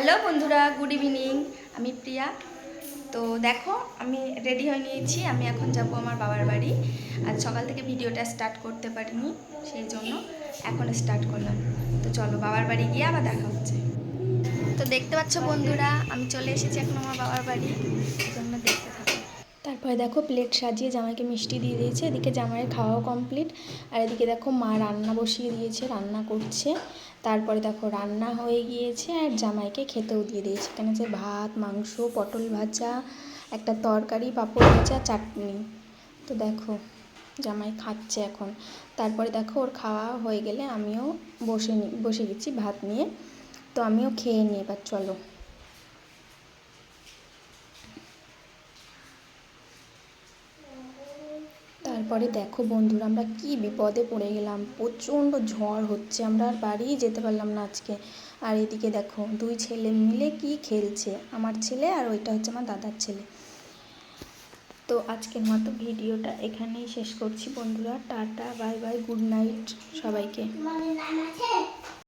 Hello বন্ধুরা, good evening. আমি প্রিয়া। তো দেখো, আমি রেডি হয়ে নিয়েছি। আমি এখন যাব আমার বাবার বাড়ি। আজ সকাল থেকে ভিডিওটা স্টার্ট করতে পারিনি, সেই জন্য এখন স্টার্ট করলাম। তো চলো বাবার বাড়ি গিয়ে আবার দেখা হচ্ছে। তো দেখতে পাচ্ছ বন্ধুরা, আমি চলে এসেছি এখন আমার বাবার বাড়ি। জন্য তারপরে দেখো প্লেট সাজিয়ে জামাইকে মিষ্টি দিয়ে দিয়েছে, এদিকে জামাইয়ের খাওয়াও কমপ্লিট আর এদিকে দেখো মা রান্না বসিয়ে দিয়েছে, রান্না করছে, তারপরে দেখো রান্না হয়ে গিয়েছে, আর জামাইকে খেতেও দিয়ে দিয়েছে, এখানে যে ভাত, মাংস, পটল ভাজা, একটা তরকারি, পাঁপড় ভাজা, চাটনি, তো দেখো জামাই খাচ্ছে এখন, তারপরে দেখো ওর খাওয়া হয়ে গেলে আমিও বসে নি, বসে গেছি ভাত নিয়ে, তো আমিও খেয়ে নিই এবার চলো। তারপরে দেখো বন্ধুরা, আমরা কি বিপদে পড়ে গেলাম। প্রচণ্ড ঝড় হচ্ছে, আমরা আর বাড়িই যেতে পারলাম না আজকে। আর এদিকে দেখো, দুই ছেলে মিলে কি খেলছে, আমার ছেলে আর ওইটা হচ্ছে আমার দাদার ছেলে। তো আজকের মতো ভিডিওটা এখানেই শেষ করছি বন্ধুরা, tata, bye bye, good night সবাইকে।